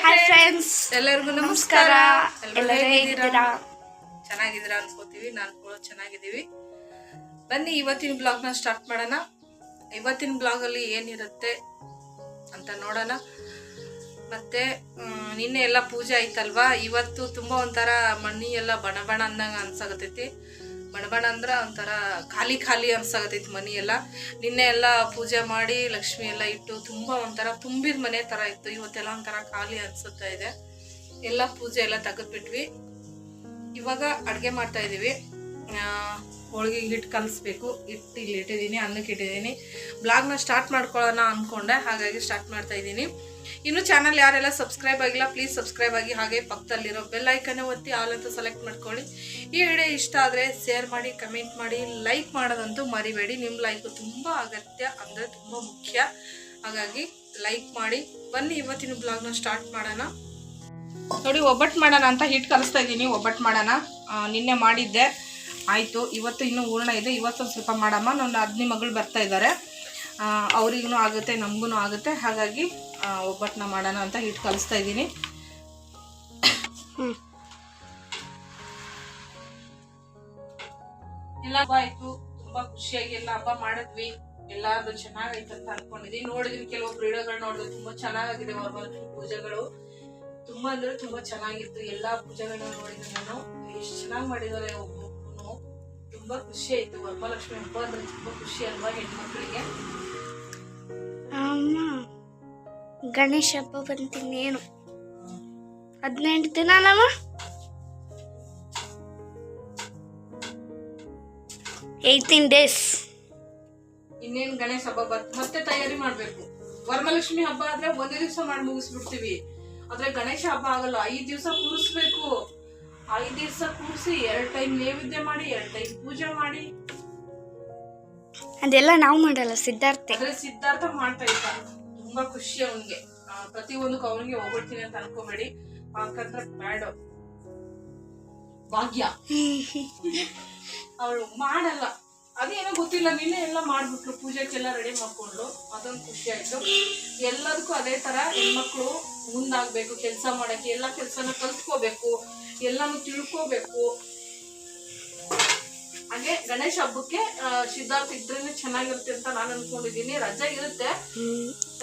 Hi friends ಎಲ್ಲರಿಗೂ ನಮಸ್ಕಾರ. ಎಲ್ಲರೂ ಹೇಗಿದ್ದೀರಾ? ಚೆನ್ನಾಗಿದ್ದೀರಾ ಅನ್ಕೋತೀವಿ ನಾನು ಕೂಡ ಚೆನ್ನಾಗಿದ್ದೀವಿ. ಬನ್ನಿ ಇವತ್ತಿನ ಬ್ಲಾಗ್ನ ಸ್ಟಾರ್ಟ್ ಮಾಡೋಣ. ಇವತ್ತಿನ ಬ್ಲಾಗಲ್ಲಿ ಏನಿರುತ್ತೆ ಅಂತ ನೋಡೋಣ. ಮತ್ತೆ ನಿನ್ನೆ ಎಲ್ಲ ಪೂಜೆ ಆಯ್ತಲ್ವಾ? ಇವತ್ತು ತುಂಬಾ ಒಂಥರ ಮಣ್ಣಿ ಎಲ್ಲ ಬಣ ಬಣ ಅಂದಂಗೆ ಅನ್ಸಾಗತೈತಿ ಬಣ ಬಣ ಅಂದ್ರೆ ಒಂಥರ ಖಾಲಿ ಖಾಲಿ ಅನ್ಸಾಗತೈತಿ ಮನಿ ಎಲ್ಲ. ನಿನ್ನೆ ಎಲ್ಲ ಪೂಜೆ ಮಾಡಿ ಲಕ್ಷ್ಮಿ ಎಲ್ಲ ಇಟ್ಟು ತುಂಬ ಒಂಥರ ತುಂಬಿದ ಮನೆ ಥರ ಇತ್ತು. ಇವತ್ತೆಲ್ಲ ಒಂಥರ ಖಾಲಿ ಅನ್ಸುತ್ತಾ ಇದೆ. ಎಲ್ಲ ಪೂಜೆ ಎಲ್ಲ ತೆಗೆದ್ಬಿಟ್ವಿ. ಇವಾಗ ಅಡುಗೆ ಮಾಡ್ತಾ ಇದ್ದೀವಿ ಹೋಳಿಗೆ ಹಿಟ್ಟು ಕಲಿಸ್ಬೇಕು. ಹಿಟ್ಟು ಇಲ್ಲಿ ಇಟ್ಟಿದ್ದೀನಿ, ಅನ್ನಕ್ಕೆ ಇಟ್ಟಿದ್ದೀನಿ. ಬ್ಲಾಗ್ನ ಸ್ಟಾರ್ಟ್ ಮಾಡ್ಕೊಳ್ಳೋಣ ಅಂದ್ಕೊಂಡೆ ಹಾಗಾಗಿ ಸ್ಟಾರ್ಟ್ ಮಾಡ್ತಾ ಇದ್ದೀನಿ ಇನ್ನು ಚಾನಲ್ ಯಾರೆಲ್ಲ ಸಬ್ಸ್ಕ್ರೈಬ್ ಆಗಿಲ್ಲ ಪ್ಲೀಸ್ ಸಬ್ಸ್ಕ್ರೈಬ್ ಆಗಿ ಹಾಗೆ ಪಕ್ಕದಲ್ಲಿರೋ ಬೆಲ್ ಐಕನ್ನೇ ಒತ್ತಿ ಆಲ್ ಸೆಲೆಕ್ಟ್ ಮಾಡ್ಕೊಳ್ಳಿ. ಈ ವಿಡಿಯೋ ಇಷ್ಟ ಆದರೆ ಶೇರ್ ಮಾಡಿ ಕಮೆಂಟ್ ಮಾಡಿ ಲೈಕ್ ಮಾಡೋದಂತೂ ಮರಿಬೇಡಿ. ನಿಮ್ಮ ಲೈಕು ತುಂಬ ಅಗತ್ಯ ಅಂದರೆ ತುಂಬ ಮುಖ್ಯ. ಹಾಗಾಗಿ ಲೈಕ್ ಮಾಡಿ. ಬನ್ನಿ ಇವತ್ತಿನ ಬ್ಲಾಗ್ನ ಸ್ಟಾರ್ಟ್ ಮಾಡೋಣ. ನೋಡಿ, ಒಬ್ಬಟ್ಟು ಮಾಡೋಣ ಅಂತ ಹಿಟ್ಟು ಕಲಿಸ್ತಾ ಇದ್ದೀನಿ. ಒಬ್ಬಟ್ಟು ಮಾಡೋಣ. ನಿನ್ನೆ ಮಾಡಿದ್ದೆ. ಆಯಿತು, ಇವತ್ತು ಇನ್ನೂ ಹೂರ್ಣ ಇದೆ. ಇವತ್ತೊಂದು ಸ್ವಲ್ಪ ಮಾಡಮ್ಮ. ನನ್ನ ಅದ್ನಿ ಮಗಳು ಬರ್ತಾ ಇದ್ದಾರೆ ಅವ್ರಿಗೂ ಆಗುತ್ತೆ ನಮಗೂ ಆಗುತ್ತೆ. ಹಾಗಾಗಿ ಒಬ್ಬಟ್ಟನ್ನ ಮಾಡೋಣ ಅಂತ ಹಿಟ್ಟು ಕಲಿಸ್ತಾ ಇದ್ದೀನಿ. ಎಲ್ಲ ಹಬ್ಬ ಆಯ್ತು. ತುಂಬಾ ಖುಷಿಯಾಗಿ ಎಲ್ಲ ಹಬ್ಬ ಮಾಡಿದ್ವಿ. ಎಲ್ಲಾರು ಚೆನ್ನಾಗೈತೆ ಅಂತ ಅನ್ಕೊಂಡಿದೀನಿ. ನೋಡಿದ್ವಿ ಕೆಲವೊಬ್ರು ವಿಡಿಯೋಗಳು ನೋಡಿದ್ವಿ ತುಂಬಾ ಚೆನ್ನಾಗಿದೆ ವರಮಹಾಲಕ್ಷ್ಮಿ ಪೂಜೆಗಳು. ತುಂಬಾ ಅಂದ್ರೆ ತುಂಬಾ ಚೆನ್ನಾಗಿತ್ತು. ಎಲ್ಲಾ ಪೂಜೆಗಳನ್ನ ನೋಡಿದ್ವಿ ನಾನು. ಎಷ್ಟು ಚೆನ್ನಾಗಿ ಮಾಡಿದ್ದಾರೆ ಒಬ್ಬೊಬ್ಬರು ತುಂಬಾ ಖುಷಿ ಆಯ್ತು. ವರಮಹಾಲಕ್ಷ್ಮಿ ಹಬ್ಬ ಅಂದ್ರೆ ತುಂಬಾ ಖುಷಿ ಅಲ್ವಾ ಹೆಣ್ಮಕ್ಳಿಗೆ. ಅಮ್ಮ, ಗಣೇಶ ಹಬ್ಬ ಬಂತಿನ್ನೇನು ಹದಿನೆಂಟು ದಿನನಮ್ಮ ಏಯ್ಟೀನ್ ಡೇಸ್ ಇನ್ನೇನು ಗಣೇಶ ಹಬ್ಬ ಬರ್, ಮತ್ತೆ ತಯಾರಿ ಮಾಡಬೇಕು. ವರಮಹಾಲಕ್ಷ್ಮಿ ಹಬ್ಬ ಆದ್ರೆ ಒಂದೇ ದಿವಸ ಮಾಡಿ ಮುಗಿಸ್ಬಿಡ್ತೀವಿ. ಆದ್ರೆ ಗಣೇಶ ಹಬ್ಬ ಆಗಲ್ಲ, ಐದು ದಿವಸ ಕೂರಿಸ್ಬೇಕು. ಐದು ದಿವಸ ಕೂರಿಸಿ, ಎರಡು ಟೈಮ್ ನೈವೇದ್ಯ ಮಾಡಿ, ಎರಡು ಟೈಮ್ ಪೂಜೆ ಮಾಡಿ. ಅದೆಲ್ಲ ನಾವು ಮಾಡಲ್ಲ, ಸಿದ್ಧಾರ್ಥೆ. ಸಿದ್ಧಾರ್ಥ ಮಾಡ್ತಾ ಇದ್ದ. ತುಂಬಾ ಖುಷಿ ಅವನಿಗೆ. ಪ್ರತಿ ಒಂದಕ್ಕೂ ಅವನಿಗೆ ಹೋಗ್ಬಿಡ್ತೀನಿ ಅಂತ ಅನ್ಕೋಬೇಡಿ. ಯಾಕಂದ್ರೆ ಬ್ಯಾಡ ಭಾಗ್ಯ. ಅವಳು ಮಾಡಲ್ಲ. ಅದೇನೋ ಗೊತ್ತಿಲ್ಲ, ನಿನ್ನೆ ಎಲ್ಲ ಮಾಡ್ಬಿಟ್ಲು ಪೂಜೆಗೆಲ್ಲ ರೆಡಿ ಮಾಡ್ಕೊಂಡು. ಅದೊಂದು ಖುಷಿ ಆಯ್ತು. ಎಲ್ಲದಕ್ಕೂ ಅದೇ ತರ ಹೆಣ್ಮಕ್ಳು ಮುಂದಾಗ್ಬೇಕು, ಕೆಲಸ ಮಾಡಕ್ಕೆ. ಎಲ್ಲ ಕೆಲಸನ ಕಲ್ತ್ಕೋಬೇಕು. ಎಲ್ಲಾನು ತಿಳ್ಕೋಬೇಕು. ಹಾಗೆ ಗಣೇಶ ಹಬ್ಬಕ್ಕೆ ಸಿದ್ಧಾರ್ಥ ಇದ್ರೇನೆ ಚೆನ್ನಾಗಿರುತ್ತೆ ಅಂತ ನಾನು ಅನ್ಕೊಂಡಿದ್ದೀನಿ. ರಜೆ ಇರುತ್ತೆ.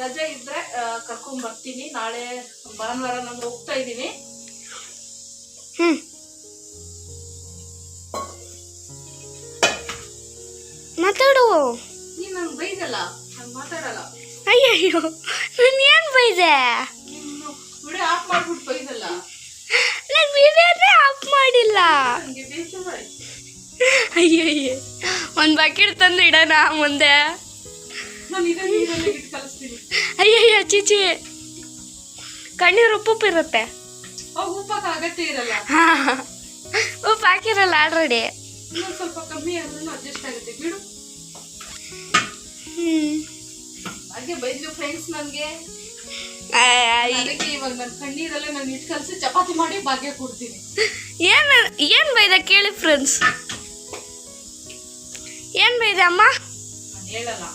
ರಜೆ ಇದ್ರೆ ಕರ್ಕೊಂಡ್ ಬರ್ತೀನಿ. ನಾಳೆ ಭಾನುವಾರ ನಾನು ಹೋಗ್ತಾ ಇದ್ದೀನಿ. ಮಾತಾಡು. ನೀನ್ ನಂಗೆ ಬೈದಲ್ಲ? ಮಾತಾಡಲ್ಲ. ಅಯ್ಯಯ್ಯೋ ನಾನು ಏನು ಬೈದೆ? ವಿಡಿಯೋ ಆಫ್ ಮಾಡ್ಬಿಟ್ಟು ಬೈದಲ್ಲ? ನಾನು ವಿಡಿಯೋನೇ ಆಫ್ ಮಾಡಿಲ್ಲ. ನನಗೆ ಬೇಜಾರಾಯ್ತು. ಅಯ್ಯಯ್ಯ. ಒಂದು ಬಕೆಟ್ ತಂದು ಇಡೋಣ ಮುಂದೆ. ಅಯ್ಯಯ್ಯ ಚಿಚಿ ಕಣ್ಣೀರು ಉಪ್ಪುಪ್ಪು ಇರುತ್ತೆ. ಉಪ್ಪು ಹಾಕಿರಲ್ಲ ಆಲ್ರೆಡಿ ಏನ್ ಸ್ವಲ್ಪ ಕಮ್ಮಿ ಆದ್ರೂ ಅಡ್ಜಸ್ಟ್ ಆಗುತ್ತೆ. ಬಿಡು. ಹ್ಞೂ ಹಾಗೆ ಬೈದ್ರು ಫ್ರೆಂಡ್ಸ್ ನನಗೆ. ಏನು ಅದಕ್ಕೆ ಇವಾಗ ನನ್ನ ಕಣ್ಣೀರಲ್ಲೇ ನಾನು ಇಟ್ಟು ಕಲಸಿ ಚಪಾತಿ ಮಾಡಿ ಭಾಗ್ಯ ಕೊಡ್ತೀನಿ. ಏನು ಬೈದ ಕೇಳಿ ಫ್ರೆಂಡ್ಸ್ ಏನು ಬೈದೆ ಅಮ್ಮ ನಾನು ಹೇಳಲ್ಲ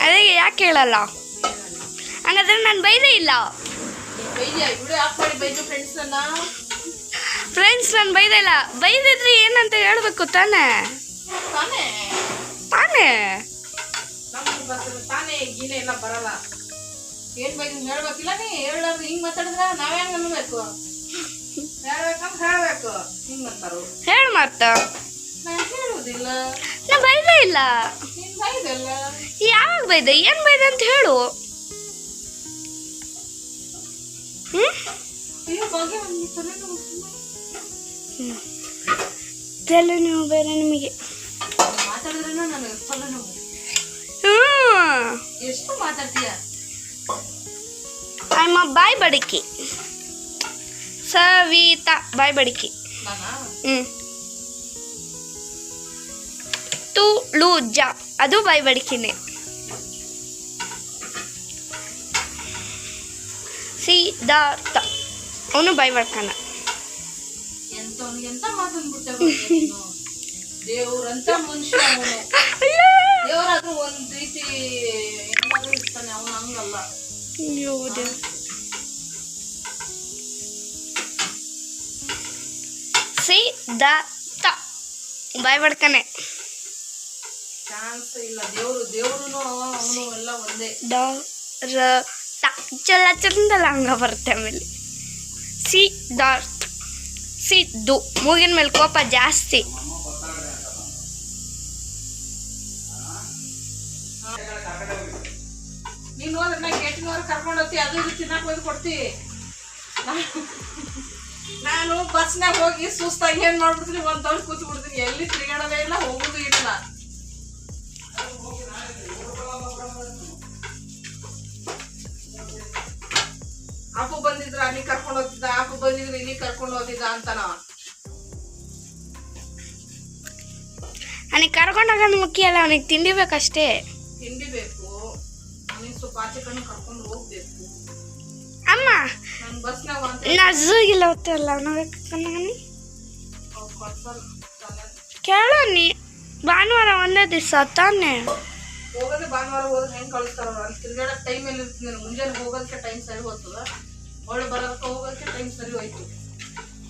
ಅದೇ ಯಾಕೆ ಹೇಳಲ್ಲ ಹೇಳಲ್ಲ ಹಂಗಾದ್ರೆ ನಾನು ಬೈದೇ ಇಲ್ಲ ಬೈದ್ಯಾ ವಿಡಿಯೋ ಆಫ್ ಮಾಡಿ ಬೈದ್ರು ಫ್ರೆಂಡ್ಸ್ ನನ್ನ ಫ್ರೆಂಡ್ಸ್ ನಾನು ಬೈದೇ ಇಲ್ಲ ಬೈದಿದ್ರೆ ಏನಂತ ಹೇಳ್ಬೇಕು ತಾನೇ ತಾನೇ ತಾನೇ ನಮ್ಗೆ ಬರ್ತದೆ ತಾನೇ ಗೀನೆ ಎಲ್ಲ ಬರಲ್ಲ ಏನ್ ಬೇಕು ಹೇಳ್ಬೇಕಿಲ್ಲ ನೀ ಹೇಳೋದು ಹಿಂಗ್ ಮಾತಾಡಿದ್ರ ನಾವ್ ಹೆಂಗ್ ಅನ್ಬೇಕು ಹೇಳ್ಬೇಕಂತ ಹೇಳ್ಬೇಕು ಹಿಂಗ್ ಅಂತಾರು ಹೇಳು ಮತ್ತ ನಾ ಬೈದೇ ಇಲ್ಲ. ಯಾವಾಗ ಬೈದೆ? ಏನು ಬೈದೆ ಅಂತ ಹೇಳು. ತಲೆನೋವು ಬೇರೆ ನಿಮಗೆ. ಎಷ್ಟು ಮಾತಾಡ್ತೀಯ? ಅಮ್ಮ ಬಾಯ್ ಬಡಕಿ. ಸವಿತಾ ಬಾಯ್ ಬಡಕಿ. ಹ್ಞೂ ತುಳು ಅದು ಅದು ಬೈಬಡಿಕೆನೆ ಸಿದ್ಧಾರ್ಥ. ಅವನು ಬೈಬಡ್ಕಣ ದೇವ್ರಂತ ಮನುಷ್ಯ ದೇವರಾದ್ರೂ ಒಂದ್ ರೀತಿ ಇರ್ತಾನೆ ಅವನು ಬಾಯ್ ಬಡ್ಕನೆ ಇಲ್ಲ ದೇವ್ರು ದೇವ್ರು ಅವನು ಎಲ್ಲ ಒಂದೇ. ದ ರ ತ ಚಲ ಚಂದಲ್ಲ ಹಂಗ ಬರುತ್ತೆ ಆಮೇಲೆ. ಸಿ ದ ಸಿ ದು ಮೂಗಿನ ಮೇಲೆ ಕೋಪ ಜಾಸ್ತಿ. ನೀನು ಹೋದ್ರೆ ನಾ ಗೇಟಿನವ್ರು ಕರ್ಕೊಂಡು ಹೋಗ್ತಿ ಅದು ಇದು ಕೊಡ್ತಿ. ನಾನು ಬಸ್ನಾಗ ಹೋಗಿ ಸುಸ್ತಾಗಿ ಏನ್ ಮಾಡ್ಬಿಡ್ತೀನಿ ಒಂದ್ ದೊಡ್ಡ ಕೂತ್ಬಿಡ್ತೀನಿ. ಎಲ್ಲಿ ತಿರುಗಾಡೋದೇ ಇಲ್ಲ ಹೋಗುದು ಇಲ್ಲ. ಅಪ್ಪು ಬಂದಿದ್ರ ಅಲ್ಲಿ ಕರ್ಕೊಂಡು ಹೋಗ್ತಿದ್ದ ಅಪ್ಪು ಬಂದಿದ್ರು ಇಲ್ಲಿ ಕರ್ಕೊಂಡು ಹೋಗ್ತಿದ್ದ ಅಂತನ ಅವನಿಗೆ ಕರ್ಕೊಂಡೋಗೋದು ಮುಖ್ಯ ಅಲ್ಲ ಅವನಿಗೆ ತಿಂಡಿ ಬೇಕಷ್ಟೇ. ತಿಂಡಿ ಬೇಕು. ಅವನಿಗೆ ಸ್ವಲ್ಪ ಆಚೆ ಕಣ್ಣು ಕರ್ಕೊಂಡು ಹೋಗ್ಬೇಕು. ಅಮ್ಮ ನಾನು ಬಸ್ನಾಗ ಅಂತ ನಾ ಝೂಗಿಲ್ಲ ಹೋಗ್ತಾರಲ್ಲ ಅವನಾಗ ಕರ್ಕೊಂಡೋಗನಿ ಅವ್ರು ಕಳ್ಸಲ್ಲ. ಕೇಳೋ ನೀ ಭಾನುವಾರ ಒಂದೇ ದಿವಸ ತಾನೆ ಹೋಗೋದೇ ಭಾನುವಾರ ಹೋದ್ರೆ ಹೆಂಗ್ ಕಳಿಸ್ತಾರ ಅಲ್ಲಿ ತಿರ್ಗಾಡಕ್ ಟೈಮ್ ಎಲ್ಲಿ ಇರ್ತೀನಿ ನಾನು ಮುಂಜಾನೆ ಹೋಗೋದಕ್ಕೆ ಟೈಮ್ ಸರಿ ಹೋಗ್ತದ. ಒಳ್ಳೆ ಬರೋದಕ್ಕೆ ಹೋಗೋದಕ್ಕೆ ಟೈಮ್ ಸರಿ ಹೋಯ್ತು.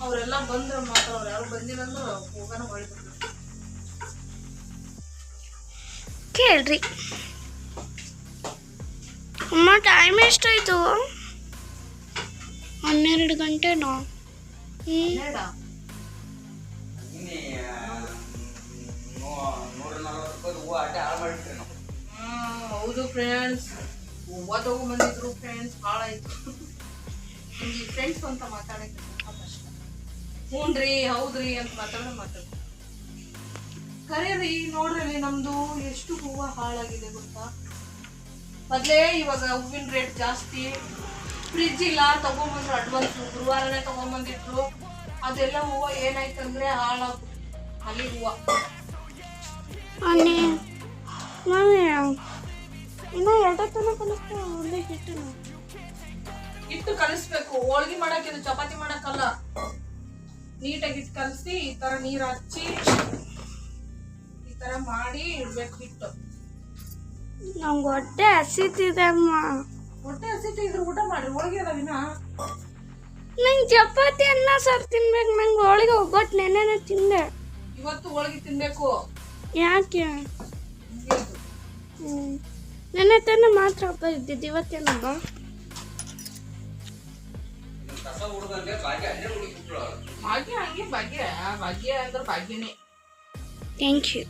ಅವರೆಲ್ಲ ಬಂದ್ರೆ ಮಾತ್ರ ಅವ್ರು ಯಾರು ಬಂದಿಲ್ಲ ಅಂದ್ರೆ ಹೋಗೋಣ ಬರ್ತಾರೆ ಕೇಳ್ರಿ. ಅಮ್ಮ ಟೈಮ್ ಎಷ್ಟಾಯ್ತು? ಹನ್ನೆರಡು ಗಂಟೆನಾ? ಹ್ಞೂ ಹೌದು ಫ್ರೆಂಡ್ಸ್ ಹೂವ ತಗೊಂಬಂದಿದ್ರು ಫ್ರೆಂಡ್ಸ್ ಹಾಳಾಯ್ತು ನಿಮ್ಗೆ ಫ್ರೆಂಡ್ಸ್ ಅಂತ ಮಾತಾಡಕ್ಕೆ ಸ್ವಲ್ಪ ಕಷ್ಟ. ಹ್ಞೂನ್ರಿ ಹೌದ್ರಿ ಅಂತ ಮಾತಾಡೋ. ಮಾತಾಡ ಕರೀರಿ ನೋಡ್ರಿ ನಮ್ದು ಎಷ್ಟು ಹೂವು ಹಾಳಾಗಿದೆ ಗೊತ್ತಾ? ಮೊದಲೇ ಇವಾಗ ಹೂವಿನ ರೇಟ್ ಜಾಸ್ತಿ. ಫ್ರಿಜ್ ಇಲ್ಲ, ತಗೊಂಬಂದ್ರು ಅಡ್ವಾನ್ಸ್ ಗುರುವಾರನೇ ತಗೊಂಬಂದಿಟ್ರು ಅದೆಲ್ಲ ಹೂವು ಏನಾಯ್ತಂದ್ರೆ ಹಾಳಾಗ ಅಲ್ಲಿ ಹೂವು. ಇನ್ನೂ ಎರಡು ತನ ಕಲಿಸ್ತಾ ಒಂದೇ ಹಿಟ್ಟು ಹಿಟ್ಟು ಕಲಿಸ್ಬೇಕು. ಹೋಳ್ಗಿ ಮಾಡಕ್ಕೆ ಇದು ಚಪಾತಿ ಮಾಡಕ್ಕಲ್ಲ. ನೀಟಾಗಿ ಹಿಟ್ಟು ಕಲಿಸಿ ಈ ತರ ನೀರು ಹಚ್ಚಿ ಈ ತರ ಮಾಡಿ ಇಡ್ಬೇಕು ಹಿಟ್ಟು. ನಮ್ಗೆ ಹೊಟ್ಟೆ ಹಸಿತಿದೆ ಅಮ್ಮ. ಹೊಟ್ಟೆ ಹಸಿತಿ ಇದ್ರ ಊಟ ಮಾಡಿ ಹೋಳ್ಗೆ ಅದಾವಿನ ನಂಗೆ ಚಪಾತಿ ಅನ್ನ ಸರ್ ತಿನ್ಬೇಕು. ನಂಗೆ ಹೋಳಿಗೆ ಒಬ್ಬಟ್ಟು ನೆನೆನೆ ತಿಂದೆ. ಇವತ್ತು ಹೋಳಿಗೆ ತಿನ್ಬೇಕು. ಯಾಕೆ? ಹ್ಞೂ ನೆನ್ನೆ ತನ್ನ ಮಾತ್ರ ಹಬ್ಬ ಇದ್ದಿದ್ದು ಇವತ್ತೇನಪ್ಪ ಥ್ಯಾಂಕ್ ಯು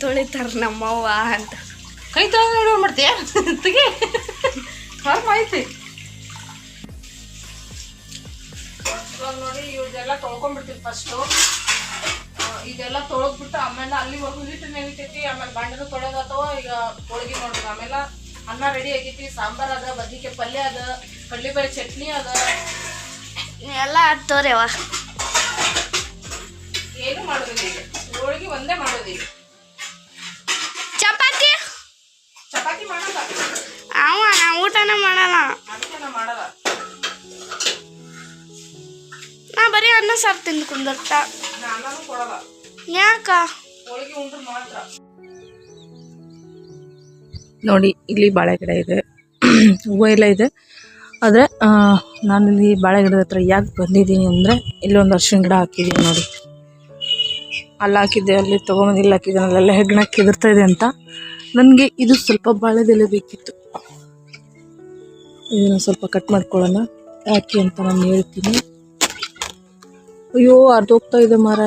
ತೊಳಿತಾರ ನಮ್ಮವ್ವ ಅಂತ. ಕೈ ತಗೊಂಡು ನೋಡಿ ಮಾಡ್ತೀಯ? ತೆಗಿ. ಹಾಂ ಮಾಹಿತಿ. ನೋಡಿ ಇವ್ರದೆಲ್ಲ ತೊಳ್ಕೊಂಡ್ಬಿಡ್ತೀವಿ ಫಸ್ಟು ಇದೆಲ್ಲ ತೊಳೆದ್ಬಿಟ್ಟು ಆಮೇಲೆ ಅಲ್ಲಿವರೆಗೂ ಹಿಟ್ಟು ನೆನಿತೈತಿ ಆಮೇಲೆ ಬಾಂಡನು ತೊಳೆದಾತವ ಈಗ ಹೋಳಿಗೆ ನೋಡ್ರಿ ಆಮೇಲೆ ಅನ್ನ ರೆಡಿ ಆಗೈತಿ ಸಾಂಬಾರ್ ಅದ ಬದ್ನಿಕಾಯಿ ಪಲ್ಯ ಅದ ಕಡ್ಲಿಬೇಳೆ ಚಟ್ನಿ ಅದ. ಎಲ್ಲ ಆಡ್ತವ್ರೆವ ಏನು ಮಾಡೋದಿಲ್ಲ ಈಗ. ಹೋಳಿಗೆ ಒಂದೇ ಮಾಡೋದಿಲ್ಲ. ಚಪಾತಿ? ಚಪಾತಿ ಮಾಡಲ್ಲ. ಅವ ನಾ ಊಟನೇ ಮಾಡಲ್ಲ. ಅದಕ್ಕೆ ನಾ ಮಾಡಲ್ಲ. ನಾ ಬರೀ ಅನ್ನ ಸಾರು ತಿಂದು ಕುಂದಿರ್ತ. ಅನ್ನನೂ ಕೊಡಲ್ಲ. ಯಾಕ? ಹೋಳಿಗೆ ಉಂಡ್ರೆ ಮಾತ್ರ. ನೋಡಿ ಇಲ್ಲಿ ಬಾಳೆ ಗಿಡ ಇದೆ. ಹೂವು ಎಲ್ಲ ಇದೆ. ಆದರೆ ನಾನು ಇಲ್ಲಿ ಬಾಳೆ ಗಿಡದ ಹತ್ರ ಯಾಕೆ ಬಂದಿದ್ದೀನಿ ಅಂದರೆ ಇಲ್ಲೊಂದು ಅರ್ಶಿನ ಗಿಡ ಹಾಕಿದ್ದೀನಿ ನೋಡಿ. ಅಲ್ಲಿ ಹಾಕಿದ್ದೆ ಅಲ್ಲಿ ತೊಗೊಂಬಂದು ಇಲ್ಲಿ ಹಾಕಿದ್ದೆ ಅಲ್ಲೆಲ್ಲ ಹೆಗ್ಗಣ ಕೆದರ್ತಾ ಇದೆ ಅಂತ. ನನಗೆ ಇದು ಸ್ವಲ್ಪ ಬಾಳೆದೆಲೆ ಬೇಕಿತ್ತು. ಇದನ್ನು ಸ್ವಲ್ಪ ಕಟ್ ಮಾಡ್ಕೊಳ್ಳೋಣ. ಯಾಕೆ ಅಂತ ನಾನು ಹೇಳ್ತೀನಿ. ಅಯ್ಯೋ ಅರ್ಧೋಗ್ತಾ ಇದೆ ಮರ.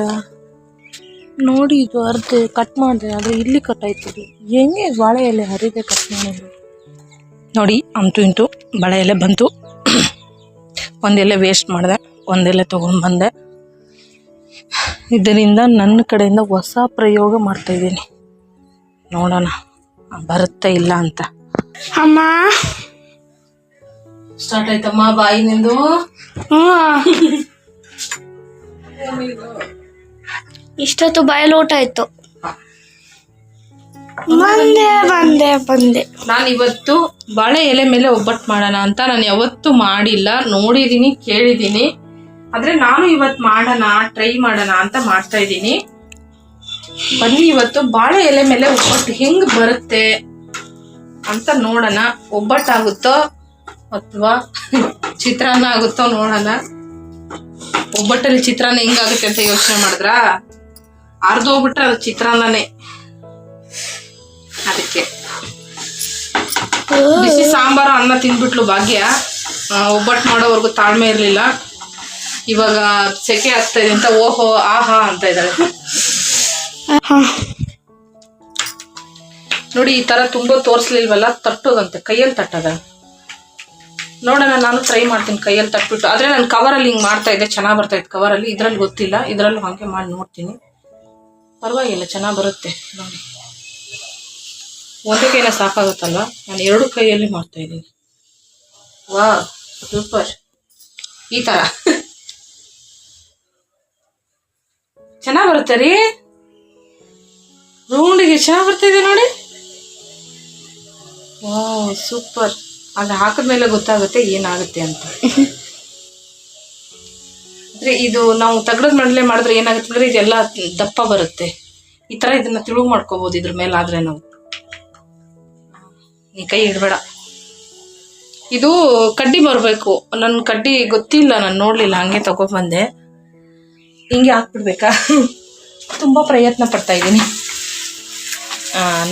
ನೋಡಿ ಇದು ಅರ್ಧ ಕಟ್ ಮಾಡಿದೆ ಆದರೆ ಇಲ್ಲಿ ಕಟ್ ಆಯ್ತದೆ ಹೆಂಗೆ ಬಾಳೆ ಎಲೆ ಹರಿದೆ ಕಟ್ ಮಾಡಿದ್ರು ನೋಡಿ ಅಂತೂ ಇಂತು ಬಾಳೆ ಎಲೆ ಬಂತು. ಒಂದೆಲೆ ವೇಸ್ಟ್ ಮಾಡಿದೆ ಒಂದೆಲೆ ತೊಗೊಂಡು ಬಂದೆ. ಇದರಿಂದ ನನ್ನ ಕಡೆಯಿಂದ ಹೊಸ ಪ್ರಯೋಗ ಮಾಡ್ತಾ ಇದ್ದೀನಿ. ನೋಡೋಣ ಬರುತ್ತೆ ಇಲ್ಲ ಅಂತ. ಅಮ್ಮ. ಸ್ಟಾರ್ಟ್ ಆಯ್ತಮ್ಮ ಬಾಯಿ ನಿಂದು? ಹ್ಞೂ ಇಷ್ಟೊತ್ತು ಬಾಯಲೋಟ ಆಯ್ತು. ಬಂದೆ ಬಂದೆ ಬಂದೆ. ನಾನು ಇವತ್ತು ಬಾಳೆ ಎಲೆ ಮೇಲೆ ಒಬ್ಬಟ್ಟು ಮಾಡೋಣ ಅಂತ ನಾನು ಯಾವತ್ತೂ ಮಾಡಿಲ್ಲ. ನೋಡಿದ್ದೀನಿ ಕೇಳಿದ್ದೀನಿ ಆದರೆ ನಾನು ಇವತ್ತು ಮಾಡೋಣ, ಟ್ರೈ ಮಾಡೋಣ ಅಂತ ಮಾಡ್ತಾ ಇದ್ದೀನಿ. ಬನ್ನಿ ಇವತ್ತು ಬಾಳೆ ಎಲೆ ಮೇಲೆ ಒಬ್ಬಟ್ಟು ಹೆಂಗ್ ಬರುತ್ತೆ ಅಂತ ನೋಡೋಣ. ಒಬ್ಬಟ್ಟಾಗುತ್ತೋ ಅಥವಾ ಚಿತ್ರಾನ್ನ ಆಗುತ್ತೋ ನೋಡೋಣ. ಒಬ್ಬಟ್ಟಲ್ಲಿ ಚಿತ್ರಾನ್ನ ಹೆಂಗಾಗುತ್ತೆ ಅಂತ ಯೋಚನೆ ಮಾಡಿದ್ರ? ಅರ್ಧೋಗ್ಬಿಟ್ರೆ ಅದು ಚಿತ್ರಾನ್ನನೇ. ಅದಕ್ಕೆ. ಬಿಸಿ ಸಾಂಬಾರು ಅನ್ನ ತಿಂದ್ಬಿಟ್ಲು ಭಾಗ್ಯ. ಒಬ್ಬಟ್ಟು ಮಾಡೋವರೆಗೂ ತಾಳ್ಮೆ ಇರಲಿಲ್ಲ. ಇವಾಗ ಸೆಕೆ ಆಗ್ತಾ ಇದೆ ಅಂತ ಓಹೋ ಆಹಾ ಅಂತ ಇದ್ದಾಳೆ ನೋಡಿ ಈ ತರ ತುಂಬಾ ತೋರಿಸ್ಲಿಲ್ವಲ್ಲ? ತಟ್ಟೋದಂತೆ. ಕೈಯಲ್ಲಿ ತಟ್ಟದ? ನೋಡೋಣ, ನಾನು ಟ್ರೈ ಮಾಡ್ತೀನಿ ಕೈಯಲ್ಲಿ ತಟ್ಬಿಟ್ಟು. ಆದರೆ ನಾನು ಕವರಲ್ಲಿ ಹಿಂಗೆ ಮಾಡ್ತಾ ಇದ್ದೆ ಚೆನ್ನಾಗಿ ಬರ್ತಾ ಇತ್ತು ಕವರಲ್ಲಿ ಇದರಲ್ಲಿ ಗೊತ್ತಿಲ್ಲ, ಇದರಲ್ಲಿ ಹಾಗೆ ಮಾಡಿ ನೋಡ್ತೀನಿ. ಪರವಾಗಿಲ್ಲ, ಚೆನ್ನಾಗಿ ಬರುತ್ತೆ ನೋಡಿ. ಒಂದೇ ಕೈನ ಸಾಕಾಗುತ್ತಲ್ಲ ನಾನು ಎರಡು ಕೈಯಲ್ಲಿ ಮಾಡ್ತಾ ಇದ್ದೀನಿ. ವಾ ಸೂಪರ್. ಈ ಥರ ಚೆನ್ನಾಗಿ ಬರುತ್ತೆ ರೀ? ರೌಂಡಿಗೆ ಚೆನ್ನಾಗಿ ಬರ್ತಾ ಇದೆ ನೋಡಿ. Wow, super. ಅದು ಹಾಕಿದ್ಮೇಲೆ ಗೊತ್ತಾಗುತ್ತೆ ಏನಾಗುತ್ತೆ ಅಂತ. ಅಂದರೆ ಇದು ನಾವು ತಗಡದ ಮಡಲೆ ಮಾಡಿದ್ರೆ ಏನಾಗುತ್ತೆ ಅಂದರೆ ಇದೆಲ್ಲ ದಪ್ಪ ಬರುತ್ತೆ. ಈ ಥರ ಇದನ್ನು ತಿಳುವು ಮಾಡ್ಕೋಬೋದು ಇದ್ರ ಮೇಲೆ ಆದರೆ ನಾವು. ನೀ ಕೈ ಇಡಬೇಡ. ಇದು ಕಡ್ಡಿ ಬರಬೇಕು. ನನ್ನ ಕಡ್ಡಿ ಗೊತ್ತಿಲ್ಲ, ನಾನು ನೋಡಲಿಲ್ಲ, ಹಂಗೆ ತಗೊಬಂದೆ ಹಿಂಗೆ ಹಾಕ್ಬಿಡ್ಬೇಕಾ? ತುಂಬ ಪ್ರಯತ್ನ ಪಡ್ತಾ ಇದ್ದೀನಿ.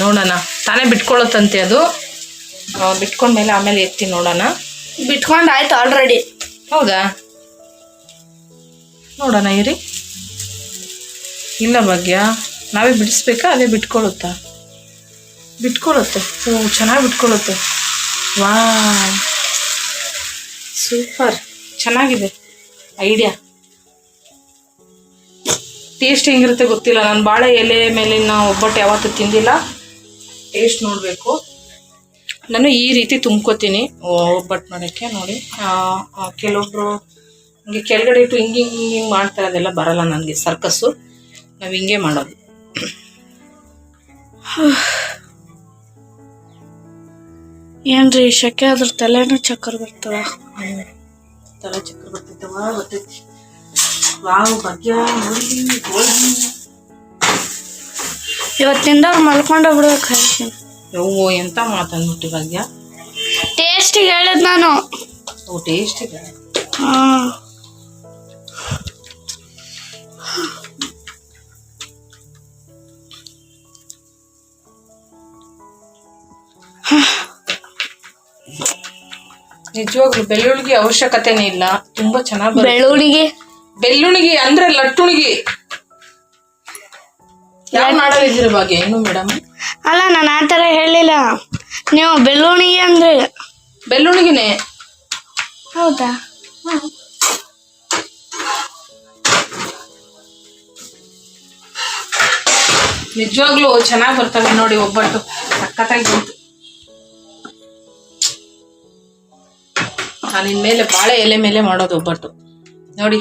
ನೋಡೋಣ. ತಾನೇ ಬಿಟ್ಕೊಳ್ಳುತ್ತಂತೆ ಅದು. ಬಿಟ್ಕೊಂಡ್ಮೇಲೆ ಆಮೇಲೆ ಎತ್ತಿ ನೋಡೋಣ. ಬಿಟ್ಕೊಂಡು ಆಯ್ತು ಆಲ್ರೆಡಿ ಹೌದಾ? ನೋಡೋಣ ಇರಿ. ಇಲ್ಲ ಭಾಗ್ಯ ನಾವೇ ಬಿಡಿಸ್ಬೇಕಾ? ಅದೇ ಬಿಟ್ಕೊಳ್ಳುತ್ತಾ? ಬಿಟ್ಕೊಳ್ಳುತ್ತೆ. ಹ್ಞೂ ಚೆನ್ನಾಗಿ ಬಿಟ್ಕೊಳ್ಳುತ್ತೆ. ವಾ ಸೂಪರ್. ಚೆನ್ನಾಗಿದೆ. ಐಡಿಯಾ. ಟೇಸ್ಟ್ ಹೆಂಗಿರುತ್ತೆ ಗೊತ್ತಿಲ್ಲ. ನಾನು ಬಾಳೆ ಎಲೆ ಮೇಲಿನ ಒಬ್ಬಟ್ಟು ಯಾವತ್ತೂ ತಿಂದಿಲ್ಲ. ಟೇಸ್ಟ್ ನೋಡಬೇಕು. ನಾನು ಈ ರೀತಿ ತುಂಬ್ಕೋತೀನಿ. ಒಬ್ಬಟ್ಟು ಮಾಡೋಕ್ಕೆ ನೋಡಿ ಕೆಲವೊಬ್ಬರು ಹಿಂಗೆ ಕೆಳಗಡೆ ಇಟ್ಟು ಹಿಂಗೆ ಹಿಂಗೆ ಹಿಂಗೆ ಮಾಡ್ತಾರೆ ಅದೆಲ್ಲ ಬರಲ್ಲ ನನಗೆ ಸರ್ಕಸ್ಸು. ನಾವು ಹಿಂಗೆ ಮಾಡೋದು. ಏನ್ರಿ ಶಕೆ ಅದ್ರ ತಲೆನೂ ಚಕ್ಕರ್ ಬರ್ತವ ತಲೆ ಚಕ್ರ ಬರ್ತೈತವ ಬರ್ತೈತಿ ವಾವ್ ಭಾಗ್ಯ ಇವತ್ತಿಂದ ಅವ್ರು ಮಲ್ಕೊಂಡೆ ಬಿಡ್ಬೇಕು ಹೇಳ್ತೀನಿ ಯವ್ವೋ ಎಂತ ಮಾತಂದ್ಬಿಟ್ಟು ಭಾಗ್ಯ ಟೇಸ್ಟಿಗೆ ಹೇಳದ್ ನಾನು. ಓ ಟೇಸ್ಟ್ ನಿಜವಾಗ್ಲು ಬೆಳ್ಳುಳ್ಳಿಗೆ ಅವಶ್ಯಕತೆನೇ ಇಲ್ಲ. ತುಂಬಾ ಚೆನ್ನಾಗಿ ಬೆಳ್ಳುಳ್ಳಿಗೆ? ಬೆಳ್ಳುಣಿಗೆ ಅಂದ್ರೆ ಲಟ್ಟುಣಿಗೆ. ಯಾವ ಮಾಡಲಿದ್ದೀರ ಭಾಗ್ಯ ಏನು ಮೇಡಮ್ ಅಲ್ಲ ನಾನು ಆ ಥರ ಹೇಳಿಲ್ಲ. ನೀವು ಬೆಳ್ಳುಣಿಗೆ ಅಂದ್ರೆ? ಬೆಳ್ಳುಣಿಗೆನೆ ಹೌದಾ? ನಿಜವಾಗ್ಲೂ ಚೆನ್ನಾಗಿ ಬರ್ತವೆ ನೋಡಿ ಒಬ್ಬಟ್ಟು. ಸಕ್ಕತ್ತಾಗಿ ಬಂತು. ನಾನು ಇನ್ಮೇಲೆ ಬಾಳೆ ಎಲೆ ಮೇಲೆ ಮಾಡೋದು ಒಬ್ಬಟ್ಟು. ನೋಡಿ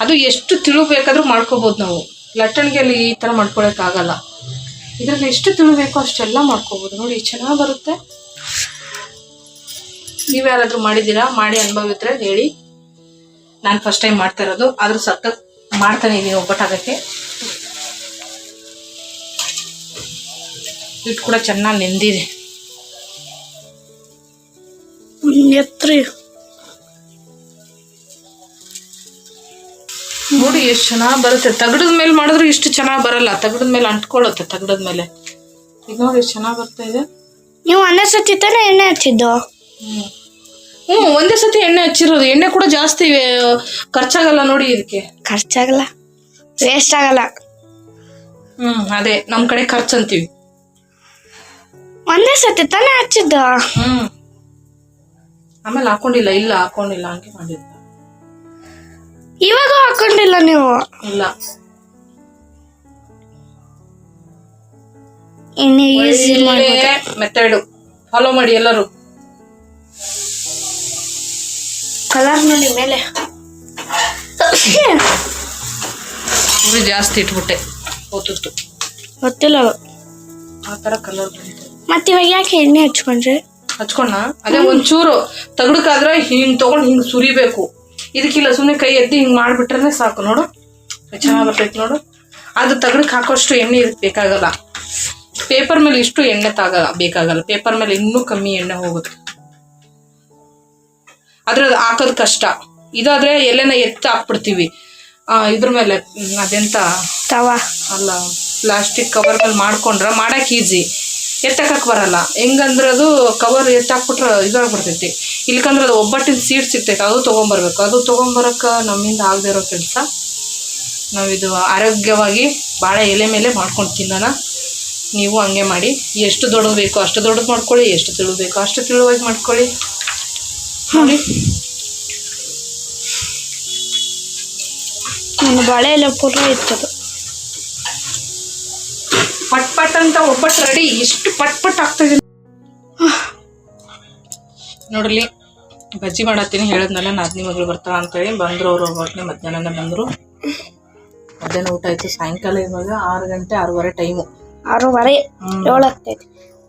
ಅದು ಎಷ್ಟು ತಿಳು ಬೇಕಾದ್ರೂ ಮಾಡ್ಕೋಬೋದು ನಾವು. ಲಟ್ಟಣಿಗೆಯಲ್ಲಿ ಈ ಥರ ಮಾಡ್ಕೊಳಕ್ಕಾಗಲ್ಲ. ಇದರಲ್ಲಿ ಎಷ್ಟು ತಿಳು ಬೇಕೋ ಅಷ್ಟೆಲ್ಲ ಮಾಡ್ಕೋಬೋದು. ನೋಡಿ, ಚೆನ್ನಾಗಿ ಬರುತ್ತೆ. ನೀವು ಯಾರಾದರೂ ಮಾಡಿದ್ದೀರಾ? ಮಾಡಿ ಅನುಭವಿದ್ರೆ ಹೇಳಿ. ನಾನು ಫಸ್ಟ್ ಟೈಮ್ ಮಾಡ್ತಾ ಇರೋದು. ಆದ್ರೂ ಸತ್ತ ಮಾಡ್ತಾನೆ ಇದ್ದೀನಿ ಒಬ್ಬಟ್ಟಾಗಕ್ಕೆ ಹಿಟ್ಟು ಕೂಡ ಚೆನ್ನಾಗಿ ನೆಂದಿದೆ. ಎತ್ರಿ ನೋಡಿ ಎಷ್ಟು ಚೆನ್ನಾಗಿ ಬರುತ್ತೆ. ತಗಡದ ಮೇಲೆ ಮಾಡಿದ್ರೆ ಇಷ್ಟು ಚೆನ್ನಾಗಿ ಬರಲ್ಲ. ತಗಡದ ಮೇಲೆ ಅಂಟ್ಕೊಳ್ಳುತ್ತೆ ತಗಡದ ಮೇಲೆ. ಈಗ ನೋಡಿ ಎಷ್ಟು ಚೆನ್ನಾಗಿ ಬರ್ತಾ ಇದೆ. ನೀವು ಒಂದೇ ಸತಿ ತಾನೆ ಎಣ್ಣೆ ಹಚ್ಚಿದ್ದು? ಹ್ಞೂ ಒಂದೇ ಸತಿ ಎಣ್ಣೆ ಹಚ್ಚಿರೋದು. ಎಣ್ಣೆ ಕೂಡ ಜಾಸ್ತಿ ಖರ್ಚಾಗಲ್ಲ ನೋಡಿ ಇದಕ್ಕೆ. ಖರ್ಚಾಗಲ್ಲ. ವೇಸ್ಟ್ ಆಗಲ್ಲ. ಹ್ಞೂ ಅದೇ ನಮ್ಮ ಕಡೆ ಖರ್ಚು ಅಂತೀವಿ. ಒಂದೇ ಸತಿ ತಾನೆ ಹಚ್ಚಿದ್ದು? ಹ್ಞೂ ಆಮೇಲೆ ಹಾಕೊಂಡಿಲ್ಲ ಇಲ್ಲ ಹಾಕೊಂಡಿಲ್ಲ ಹಂಗೆ ಮಾಡಿದ್ದ. ಇವಾಗ ಹಾಕೊಂಡಿಲ್ಲ ನೀವು? ಇಲ್ಲ. ಇನ್ನು ಈಸಿ ಮೆಥಡ್ ಫಾಲೋ ಮಾಡಿ ಎಲ್ಲರೂ. ಕಲರ್ ನೋಡಿ ಮೇಲೆ. ಉರಿ ಜಾಸ್ತಿ ಇಟ್ಬಿಟ್ಟೆ. ಓತುತ್ತು ಗೊತ್ತಿಲ್ಲ. ಆ ಥರ ಕಲರ್ ಬಂತು. ಮತ್ತೆ ಇವಾಗ ಯಾಕೆ ಎಣ್ಣೆ ಹಚ್ಕೊಂಡ್ರೆ? ಹಚ್ಕೊಂಡ ಅದೇ ಒಂಚೂರು ತಗಡಕ್ಕಾದ್ರೆ ಹಿಂಗ್ ತಗೊಂಡ್ ಹಿಂಗ್ ಸುರಿಬೇಕು. ಇದಕ್ಕಿಲ್ಲ ಸುಮ್ಮನೆ ಕೈ ಎತ್ತಿ ಹಿಂಗ್ ಮಾಡ್ಬಿಟ್ರೆ ಸಾಕು ನೋಡು. ಚೆನ್ನಾಗಿ ಬರ್ತೈತೆ ನೋಡು. ಅದು ತಗಡಕ್ಕೆ ಹಾಕೋಷ್ಟು ಎಣ್ಣೆ ಇದಕ್ಕೆ ಬೇಕಾಗಲ್ಲ. ಪೇಪರ್ ಮೇಲೆ ಇಷ್ಟು ಎಣ್ಣೆ ತಾಗಲ್ಲ ಬೇಕಾಗಲ್ಲ. ಪೇಪರ್ ಮೇಲೆ ಇನ್ನೂ ಕಮ್ಮಿ ಎಣ್ಣೆ ಹೋಗುತ್ತೆ. ಆದ್ರೆ ಅದು ಹಾಕೋದು ಕಷ್ಟ. ಇದಾದ್ರೆ ಎಲೆನ ಎತ್ತ ಹಾಕ್ಬಿಡ್ತೀವಿ. ಆ, ಇದ್ರ ಮೇಲೆ ಅದೆಂತ? ತವಾ. ಅಲ್ಲ ಪ್ಲಾಸ್ಟಿಕ್ ಕವರ್ ಮೇಲೆ ಮಾಡ್ಕೊಂಡ್ರೆ ಮಾಡಕ್ಕೆ ಈಜಿ ಎತ್ತಕಕ್ಕೆ ಬರಲ್ಲ. ಹೆಂಗಂದ್ರೆ ಅದು ಕವರ್ ಎತ್ತಾಕ್ಬಿಟ್ರೆ ಇದಾಗ್ಬಿಡ್ತೈತಿ. ಇಲ್ಕಂದ್ರೆ ಅದು ಒಬ್ಬಟ್ಟಿನ ಸೀಡ್ ಸಿಗ್ತೈತೆ ಅದು ತೊಗೊಂಬರ್ಬೇಕು. ಅದು ತೊಗೊಂಬರೋಕೆ ನಮ್ಮಿಂದ ಆಗದೆ ಇರೋ ಕೆಲಸ. ನಾವಿದು ಆರೋಗ್ಯವಾಗಿ ಭಾಳ ಎಲೆ ಮೇಲೆ ಮಾಡ್ಕೊಂಡು ತಿನ್ನೋಣ. ನೀವು ಹಂಗೆ ಮಾಡಿ. ಎಷ್ಟು ದೊಡ್ಡದು ಬೇಕೋ ಅಷ್ಟು ದೊಡ್ಡದು ಮಾಡ್ಕೊಳ್ಳಿ ಎಷ್ಟು ತಿಳು ಬೇಕೋ ಅಷ್ಟು ತಿಳುವಾಗಿ ಮಾಡ್ಕೊಳ್ಳಿ. ನೋಡಿ. ನನ್ನ ಬಾಳೆ ಎಲ್ಲ ಪೂರ ಇರ್ತದೆ. ಪಟ್ ಪಟ್ ಅಂತ ಒಬ್ಬಟ್ಟು ರೆಡಿ ಇಷ್ಟು ಪಟ್ ಪಟ್ ಆಗ್ತದೆ ನೋಡ್ರಿ ಬಜ್ಜಿ ಮಾಡತ್ತೀನಿ ಹೇಳಿದ್ನಲ್ಲ ನಾದಿನಿ ಮಗಳು ಬರ್ತಾಳ ಅಂತೇಳಿ ಬಂದ್ರು ಅವ್ರು ಒಬ್ಬಟ್ಟನೆ ಮಧ್ಯಾಹ್ನ ಬಂದರು. ಮಧ್ಯಾಹ್ನ ಊಟ ಆಯ್ತು ಸಾಯಂಕಾಲ ಇವಾಗ ಆರು ಗಂಟೆ ಆರೂವರೆ ಟೈಮು ಆರೂವರೆ ಏಳು ಆಗ್ತೈತಿ.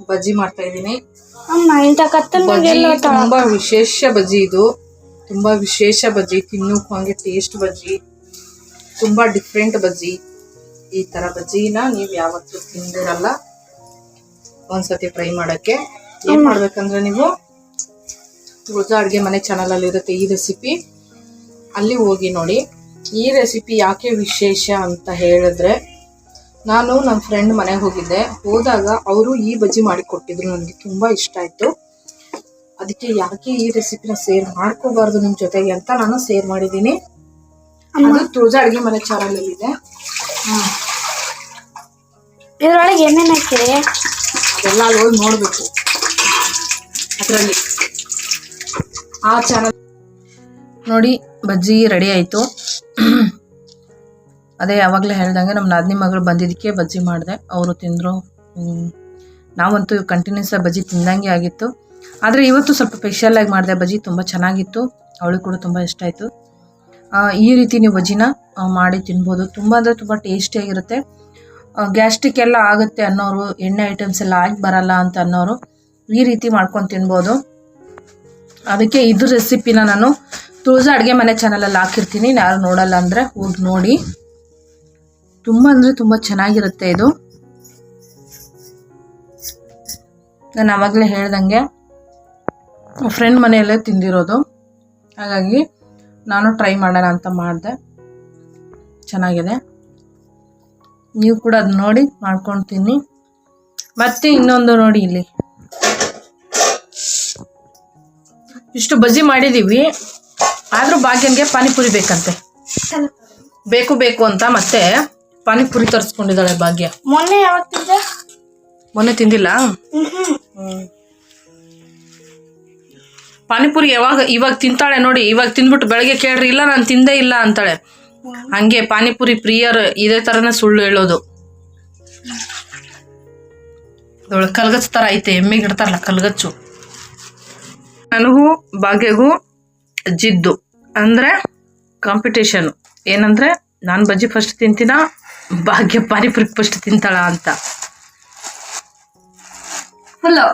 ಬಜ್ಜಿ ಮಾಡ್ತಾ ಇದ್ದೀನಿ. ತುಂಬಾ ವಿಶೇಷ ಬಜ್ಜಿ ಇದು. ತುಂಬಾ ವಿಶೇಷ ಬಜ್ಜಿ ತಿನ್ನೋಕು ಹಂಗೆ ಟೇಸ್ಟ್ ಬಜ್ಜಿ. ತುಂಬಾ ಡಿಫ್ರೆಂಟ್ ಬಜ್ಜಿ. ಈ ತರ ಬಜ್ಜಿನ ನೀವು ಯಾವತ್ತೂ ತಿಂದಿರಲ್ಲ. ಒಂದ್ಸತಿ ಟ್ರೈ ಮಾಡಕ್ಕೆ. ಏನ್ ಮಾಡ್ಬೇಕಂದ್ರೆ ನೀವು? ರೋಜಾ ಅಡುಗೆ ಮನೆ ಚಾನಲಲ್ಲಿ ಇರುತ್ತೆ ಈ ರೆಸಿಪಿ ಅಲ್ಲಿ ಹೋಗಿ ನೋಡಿ. ಈ ರೆಸಿಪಿ ಯಾಕೆ ವಿಶೇಷ ಅಂತ ಹೇಳಿದ್ರೆ ನಾನು ನಮ್ಮ ಫ್ರೆಂಡ್ ಮನೆಗೆ ಹೋಗಿದ್ದೆ. ಹೋದಾಗ ಅವರು ಈ ಬಜ್ಜಿ ಮಾಡಿಕೊಟ್ಟಿದ್ರು. ನನಗೆ ತುಂಬ ಇಷ್ಟ ಆಯಿತು. ಅದಕ್ಕೆ ಯಾಕೆ ಈ ರೆಸಿಪಿನ ಸೇರ್ ಮಾಡ್ಕೋಬಾರ್ದು ನಿಮ್ಮ ಜೊತೆಗೆ ಅಂತ ನಾನು ಸೇರ್ ಮಾಡಿದ್ದೀನಿ. ಅದು ತುಳಜಾ ಅಡುಗೆ ಮನೆ ಚಾನಲಲ್ಲಿದೆ. ಇದ್ರೊಳಗೆ ಏನೇನು ಹಾಕಿರಿ? ಅದೆಲ್ಲ ಅಲ್ಲಿ ಹೋಗಿ ನೋಡಬೇಕು. ಅದರಲ್ಲಿ ಆ ಚಾನಲ್ ನೋಡಿ ಬಜ್ಜಿ ರೆಡಿ ಆಯಿತು. ಅದೇ ಯಾವಾಗಲೇ ಹೇಳ್ದಂಗೆ ನಮ್ಮ ನಾದಿನಿ ಮಗಳು ಬಂದಿದ್ದಕ್ಕೆ ಬಜ್ಜಿ ಮಾಡಿದೆ. ಅವರು ತಿಂದರು. ನಾವಂತೂ ಕಂಟಿನ್ಯೂಸ್ ಬಜ್ಜಿ ತಿಂದಂಗೆ ಆಗಿತ್ತು. ಆದರೆ ಇವತ್ತು ಸ್ವಲ್ಪ ಸ್ಪೆಷಲಾಗಿ ಮಾಡಿದೆ. ಬಜ್ಜಿ ತುಂಬ ಚೆನ್ನಾಗಿತ್ತು. ಅವಳಿಗೆ ಕೂಡ ತುಂಬ ಇಷ್ಟ ಆಯಿತು. ಈ ರೀತಿ ನೀವು ಬಜ್ಜಿನ ಮಾಡಿ ತಿನ್ಬೋದು. ತುಂಬ ಅಂದರೆ ತುಂಬ ಟೇಸ್ಟಿಯಾಗಿರುತ್ತೆ ಗ್ಯಾಸ್ಟ್ರಿಕ್ ಎಲ್ಲ ಆಗುತ್ತೆ ಅನ್ನೋರು, ಎಣ್ಣೆ ಐಟಮ್ಸ್ ಎಲ್ಲ ಆಗಿ ಬರಲ್ಲ ಅಂತ ಅನ್ನೋರು ಈ ರೀತಿ ಮಾಡ್ಕೊಂಡು ತಿನ್ಬೋದು. ಅದಕ್ಕೆ ಇದು ರೆಸಿಪಿನ ನಾನು ತುಳಜಾ ಅಡುಗೆ ಮನೆ ಚಾನಲಲ್ಲಿ ಹಾಕಿರ್ತೀನಿ. ಯಾರು ನೋಡಲ್ಲ ಅಂದರೆ ಹೋಗಿ ನೋಡಿ. ತುಂಬ ಅಂದರೆ ತುಂಬ ಚೆನ್ನಾಗಿರುತ್ತೆ ಇದು. ನಾನು ಆವಾಗಲೇ ಹೇಳ್ದಂಗೆ ಫ್ರೆಂಡ್ ಮನೆಯಲ್ಲೇ ತಿಂದಿರೋದು. ಹಾಗಾಗಿ ನಾನು ಟ್ರೈ ಮಾಡೋಣ ಅಂತ ಮಾಡಿದೆ. ಚೆನ್ನಾಗಿದೆ. ನೀವು ಕೂಡ ಅದು ನೋಡಿ ಮಾಡ್ಕೊಂಡು ತಿನ್ನಿ. ಮತ್ತೆ ಇನ್ನೊಂದು ನೋಡಿ ಇಲ್ಲಿ. ಇಷ್ಟು ಬಜ್ಜಿ ಮಾಡಿದ್ದೀವಿ ಆದರೂ ಭಾಗ್ಯನ್ಗೆ ಪಾನಿಪುರಿ ಬೇಕಂತೆ. ಬೇಕು ಬೇಕು ಅಂತ ಮತ್ತೆ ಪಾನಿಪುರಿ ತರಿಸ್ಕೊಂಡಿದ್ದಾಳೆ ಭಾಗ್ಯ. ಮೊನ್ನೆ ಯಾವಾಗ ತಿಂದೆ? ಮೊನ್ನೆ ತಿಂದಿಲ್ಲ? ಹ್ಮ್. ಪಾನಿಪುರಿ ಯಾವಾಗ ಇವಾಗ ತಿಂತಾಳೆ ನೋಡಿ ಇವಾಗ ತಿಂದ್ಬಿಟ್ಟು ಬೆಳಗ್ಗೆ ಕೇಳ್ರಿ ಇಲ್ಲ ನಾನು ತಿಂದೇ ಇಲ್ಲ ಅಂತಾಳೆ. ಹಂಗೆ ಪಾನಿಪುರಿ ಪ್ರಿಯರ್ ಇದೇ ಥರನೇ ಸುಳ್ಳು ಹೇಳೋದು. ಅದೊಳಗೆ ಕಲ್ಗಚ್ಚು ಥರ ಐತೆ ಎಮ್ಮೆಗೆ ಇಡ್ತಾರಲ್ಲ ಕಲ್ಗಚ್ಚು. ನನಗೂ ಭಾಗ್ಯಗೂ ಜಿದ್ದು. ಅಂದರೆ ಕಾಂಪಿಟೇಷನು ಏನಂದರೆ ನಾನು ಬಜ್ಜಿ ಫಸ್ಟ್ ತಿಂತೀನ ಭಾಗ್ಯ ಪಾನಿಪುರಿ ಫಸ್ಟ್ ತಿಂತಾಳ ಅಂತ. ಹಲೋ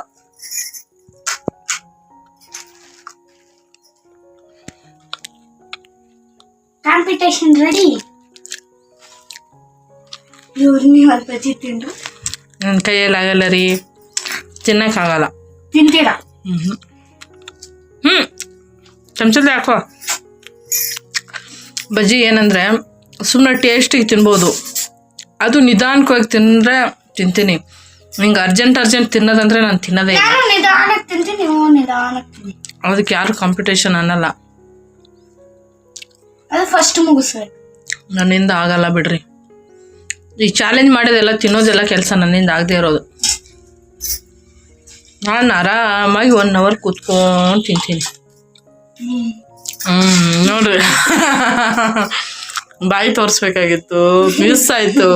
ಕಾಂಪಿಟೇಷನ್ ರೆಡಿ ಇವ್ರು ನೀವು ಒಂದು ಬಜ್ಜಿ ನನ್ನ ಕೈಯಲ್ಲಿ ಆಗಲ್ಲ ರೀ. ತಿನ್ನಕ್ಕಾಗಲ್ಲ. ತಿಂತೀರಾ? ಹ್ಞೂ ಹ್ಞೂ ಚಮಚದ ಹಾಕೋ. ಬಜ್ಜಿ ಏನಂದರೆ ಸುಮ್ಮನೆ ಟೇಸ್ಟಿಗೆ ತಿನ್ಬೋದು. ಅದು ನಿಧಾನಕವಾಗಿ ತಿಂದರೆ ತಿಂತೀನಿ. ಹಿಂಗೆ ಅರ್ಜೆಂಟ್ ಅರ್ಜೆಂಟ್ ತಿನ್ನೋದಂದ್ರೆ ನಾನು ತಿನ್ನೋದೇ ಅದಕ್ಕೆ ಯಾರು ಕಾಂಪಿಟೇಷನ್ ಅನ್ನಲ್ಲ. ಅದು ಫಸ್ಟ್ ಮುಗಿಸ್ಬೇಕು. ನನ್ನಿಂದ ಆಗಲ್ಲ ಬಿಡ್ರಿ. ಈ ಚಾಲೆಂಜ್ ಮಾಡೋದೆಲ್ಲ ತಿನ್ನೋದೆಲ್ಲ ಕೆಲಸ ನನ್ನಿಂದ ಆಗದೆ ಇರೋದು. ನಾನು ಆರಾಮಾಗಿ ಒನ್ ಅವರ್ ಕೂತ್ಕೊಂಡು ತಿಂತೀನಿ. ಹ್ಮ್, ನೋಡ್ರಿ. ಬಾಯಿ ತೋರಿಸ್ಬೇಕಾಗಿತ್ತು. ಮಿಸ್ ಆಯ್ತು.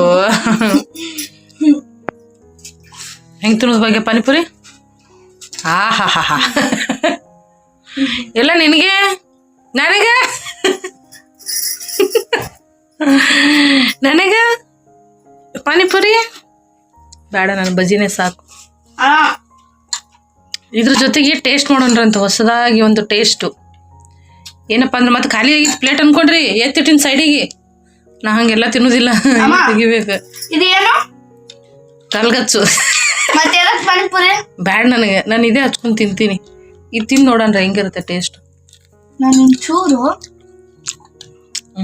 ಹೆಂಗ್ ತಿನ್ನೋದ್ ಬಗ್ಗೆ ಪಾನಿಪುರಿ? ಆ ಎಲ್ಲ ನಿನಗೆ? ನನಗೆ? ನನಗೆ? ಪಾನಿಪುರಿ? ಬೇಡ ನಾನು ಬಜ್ಜಿನೇ ಸಾಕು. ಆ ಇದ್ರ ಜೊತೆಗೆ ಟೇಸ್ಟ್ ಮಾಡೋಣ್ರಂತ ಹೊಸದಾಗಿ ಒಂದು ಟೇಸ್ಟು ಏನಪ್ಪ ಅಂದ್ರೆ ಮತ್ತೆ ಖಾಲಿ ಆಗಿತ್ತು ಪ್ಲೇಟ್ ಅನ್ಕೊಂಡ್ರಿ ಎತ್ತಿಟ್ಟಿನ ಸೈಡಿಗೆ ನಾ ಹಂಗೆಲ್ಲ ತಿನ್ನೋದಿಲ್ಲ. ತೆಗಿಬೇಕು. ಇದೇನು? ಕಲ್ಗಚ್ಚು ಮತ್ತೆ ಪಾನಿಪುರಿ? ಬ್ಯಾಡ ನನಗೆ ನಾನು ಇದೇ ಹಚ್ಕೊಂಡು ತಿಂತೀನಿ. ಇದು ತಿಂದು ನೋಡೋಣ ಹೆಂಗಿರುತ್ತೆ ಟೇಸ್ಟ್ ನಾನು ಚೂರು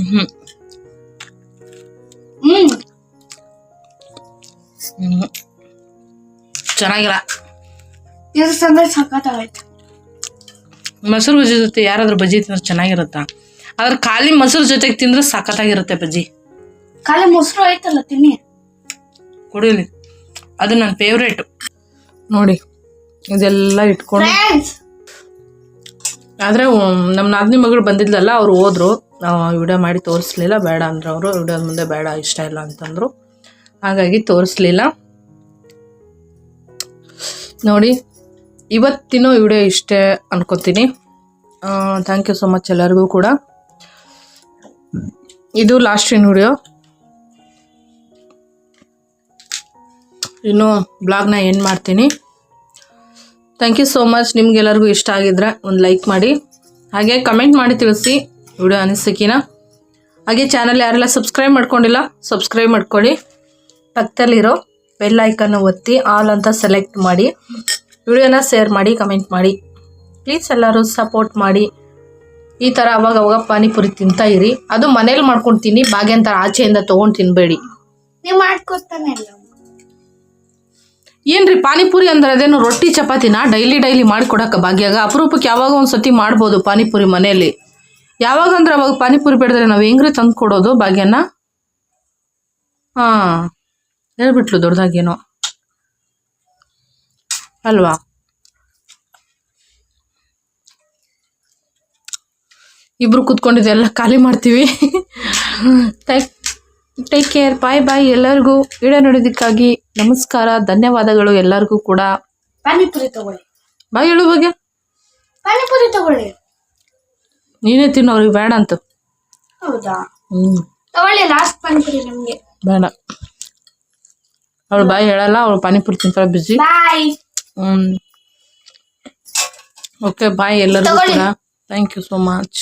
ಹ್ಞೂ ಹ್ಞೂ ಚೆನ್ನಾಗಿಲ್ಲ. ಸಂದ್ರೆ ಸಖತ್ತಾಗೈತೆ ಮೊಸರು ಬಜ್ಜಿ ಜೊತೆ ಯಾರಾದ್ರೂ ಬಜ್ಜಿ ತಿಂದ್ರೆ ಚೆನ್ನಾಗಿರುತ್ತಾ? ಆದ್ರೆ ಖಾಲಿ ಮೊಸರು ಜೊತೆಗೆ ತಿಂದ್ರೆ ಸಖತ್ತಾಗಿರುತ್ತೆ ಬಜ್ಜಿ. ಖಾಲಿ ಮೊಸರು ಆಯ್ತಲ್ಲ ತಿನ್ನಿ. ಕುಡಿಯಲಿ ಅದು ನನ್ನ ಫೇವ್ರೇಟು ನೋಡಿ ಇದೆಲ್ಲ ಇಟ್ಕೊಂಡು. ಆದರೆ ನಮ್ಮ ನಾದಿನಿ ಮಗಳು ಬಂದಿದ್ಲಲ್ಲ ಅವ್ರು ಹೋದ್ರು. ವಿಡಿಯೋ ಮಾಡಿ ತೋರಿಸ್ಲಿಲ್ಲ ಬೇಡ ಅಂದ್ರೆ ಅವರು ವಿಡಿಯೋದ ಮುಂದೆ ಬೇಡ ಇಷ್ಟ ಇಲ್ಲ ಅಂತಂದರು. ಹಾಗಾಗಿ ತೋರಿಸ್ಲಿಲ್ಲ. ನೋಡಿ ಇವತ್ತಿನ ವಿಡಿಯೋ ಇಷ್ಟೇ ಅನ್ಕೋತೀನಿ. ಥ್ಯಾಂಕ್ ಯು ಸೊ ಮಚ್ ಎಲ್ಲರಿಗೂ ಕೂಡ. ಇದು ಲಾಸ್ಟಿನ ವಿಡಿಯೋ. ಇನ್ನು ಬ್ಲಾಗ್ನ ಏನು ಮಾಡ್ತೀನಿ. ಥ್ಯಾಂಕ್ ಯು ಸೋ ಮಚ್ ನಿಮ್ಗೆಲ್ಲರಿಗೂ ಇಷ್ಟ ಆಗಿದ್ರೆ ಒಂದು ಲೈಕ್ ಮಾಡಿ. ಹಾಗೆ ಕಮೆಂಟ್ ಮಾಡಿ ತಿಳಿಸಿ ವಿಡಿಯೋ ಅನಿಸಿಕಿನ. ಹಾಗೆ ಚಾನಲ್ ಯಾರೆಲ್ಲ ಸಬ್ಸ್ಕ್ರೈಬ್ ಮಾಡ್ಕೊಂಡಿಲ್ಲ ಸಬ್ಸ್ಕ್ರೈಬ್ ಮಾಡ್ಕೊಳ್ಳಿ. ಪಕ್ಕದಲ್ಲಿರೋ ಬೆಲ್ ಐಕನ್ನು ಒತ್ತಿ ಆಲ್ ಅಂತ ಸೆಲೆಕ್ಟ್ ಮಾಡಿ. ವಿಡಿಯೋನ ಶೇರ್ ಮಾಡಿ ಕಮೆಂಟ್ ಮಾಡಿ. ಪ್ಲೀಸ್ ಎಲ್ಲರೂ ಸಪೋರ್ಟ್ ಮಾಡಿ. ಈ ಥರ ಅವಾಗ ಅವಾಗ ಪಾನಿಪುರಿ ತಿಂತಾ ಇರಿ. ಅದು ಮನೇಲಿ ಮಾಡ್ಕೊಂಡು ತಿನ್ನಿ ಭಾಗ್ಯಂತ ಆಚೆಯಿಂದ ತೊಗೊಂಡು ತಿನ್ನಬೇಡಿ ಏನ್ರಿ ಪಾನಿಪುರಿ ಅಂದ್ರೆ ಅದೇನು ರೊಟ್ಟಿ ಚಪಾತಿನ? ಡೈಲಿ ಡೈಲಿ ಮಾಡಿಕೊಡಕ್ಕೆ ಭಾಗ್ಯಾಗ? ಅಪರೂಪಕ್ಕೆ ಯಾವಾಗ ಒಂದು ಸತಿ ಮಾಡ್ಬೋದು ಪಾನಿಪುರಿ ಮನೆಯಲ್ಲಿ? ಯಾವಾಗ ಅಂದ್ರೆ ಅವಾಗ ಪಾನಿಪುರಿ ಬೇಡದ್ರೆ ನಾವು ಹೆಂಗ್ರಿ ತಂದು ಕೊಡೋದು ಭಾಗ್ಯನ? ಹಾಂ ಹೇಳ್ಬಿಟ್ಲು ದೊಡ್ಡದಾಗೇನೋ ಅಲ್ವಾ? ಇಬ್ರು ಕೂತ್ಕೊಂಡಿದ್ದೆಲ್ಲ ಖಾಲಿ ಮಾಡ್ತೀವಿ. Take take care bye bye ಎಲ್ಲರಿಗೂ ವಿಡಿಯೋ ನೋಡೋದಕ್ಕಾಗಿ ನಮಸ್ಕಾರ ಧನ್ಯವಾದಗಳು ಎಲ್ಲರಿಗೂ ಕೂಡ. ಪಾನಿಪುರಿ ತಗೊಳ್ಳಿ. ಬಾಯ್ ಹೇಳು ಬಗ್ಗೆ ಪಾನಿಪುರಿ ತಗೊಳ್ಳಿ. ನೀನೇ ತಿನ್ನು ಅವ್ರಿಗೆ ಬೇಡ ಅಂತ. ಹೌದಾ? ಹ್ಞೂ ತಗೊಳ್ಳಿ ಲಾಸ್ಟ್ ಪಾನಿಪುರಿ ನಿಮ್ಗೆ. ಬೇಡ. ಅವಳು ಬಾಯ್ ಹೇಳಲ್ಲ ಅವಳು ಪಾನಿಪುರಿ ತಿಂತಾಳೆ ಬಿಸಿ ಬಾಯ್ ಓಕೆ ಬಾಯ್ ಎಲ್ಲರಿಗೂ. ಕೂಡ. Thank you so much